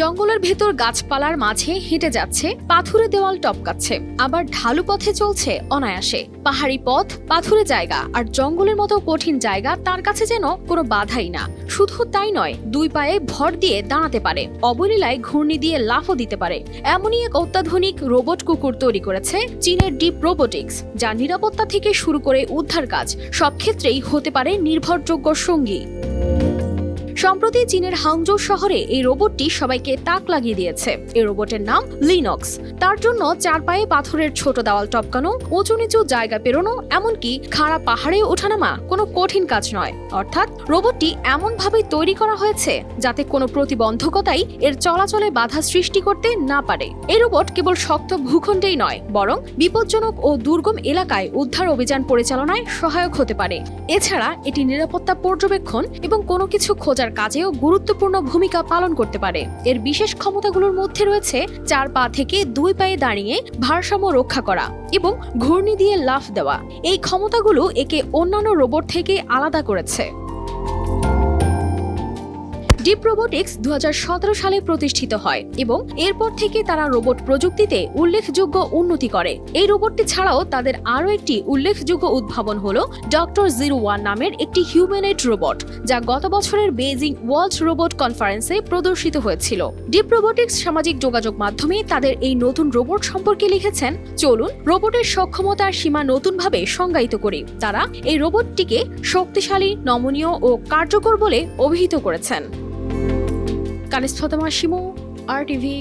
জঙ্গলের ভেতর গাছপালার মাঝে হেঁটে যাচ্ছে, পাথুরে দেওয়াল টপকাচ্ছে। আবার ঢালু পথে চলছে অনায়াসে। পাহাড়ি পথ, পাথুরে জায়গা, আর জঙ্গলের মতো কঠিন জায়গা তার কাছে যেন কোনো বাধাই না। শুধু তাই নয়, দুই পায়ে ভর দিয়ে দাঁড়াতে পারে। অবলীলায় ঘূর্ণি দিয়ে লাফও দিতে পারে। এমনই এক অত্যাধুনিক রোবট কুকুর তৈরি করেছে চীনের ডিপ রোবোটিক্স, যা নিরাপত্তা থেকে শুরু করে উদ্ধার কাজ। সব ক্ষেত্রেই হতে পারে নির্ভরযোগ্য সঙ্গী। সম্প্রতি চীনের হাংজৌ শহরে এই রোবটটি সবাইকে তাক লাগিয়ে দিয়েছে। এই রোবটের নাম লিনক্স। তার জন্য চার পায়ে পাথরের ছোট দেওয়াল টপকানো উঁচু নিচু জায়গা পেরোনো, এমনকি খাড়া পাহাড়ে ওঠানামা কোনো কঠিন কাজ নয়। অর্থাৎ রোবটটি এমনভাবেই তৈরি করা হয়েছে যাতে কোনো প্রতিবন্ধকতাই এর চলাচলে বাধা সৃষ্টি করতে না পারে। এই রোবট কেবল শক্ত ভূখণ্ডেই নয়, বরং বিপজ্জনক ও দুর্গম এলাকায় উদ্ধার অভিযান পরিচালনায় সহায়ক হতে পারে। এছাড়া এটি নিরাপত্তা পর্যবেক্ষণ এবং কোনো কিছু খোঁজার কাজেও গুরুত্বপূর্ণ ভূমিকা পালন করতে পারে। এর বিশেষ ক্ষমতাগুলোর মধ্যে রয়েছে চার পা থেকে দুই পায়ে দাঁড়িয়ে ভারসাম্য রক্ষা করা এবং ঘূর্ণি দিয়ে লাফ দেওয়া। এই ক্ষমতাগুলো একে অন্যান্য রোবট থেকে আলাদা করেছে। ডিপ রোবোটিক্স দু সালে প্রতিষ্ঠিত হয় এবং এরপর থেকে তারা রোবট প্রযুক্তিতে উল্লেখযোগ্য উন্নতি করে। এই রোবটটি ছাড়াও তাদের আরও একটি উল্লেখযোগ্য উদ্ভাবন হল ডক্টর জিরো ওয়ান নামের একটি হিউম্যানয়েড রোবট যা গত বছরের বেজিং ওয়ার্ল্ড রোবট কনফারেন্সে প্রদর্শিত হয়েছিল। ডিপ রোবোটিক্স সামাজিক যোগাযোগ মাধ্যমে তাদের এই নতুন রোবট সম্পর্কে লিখেছেন, চলুন রোবটের সক্ষমতার সীমা নতুনভাবে সংজ্ঞায়িত করি। তারা এই রোবটটিকে শক্তিশালী, নমনীয় ও কার্যকর বলে অভিহিত করেছেন। কানিস্থতমা শিমু আর টিভি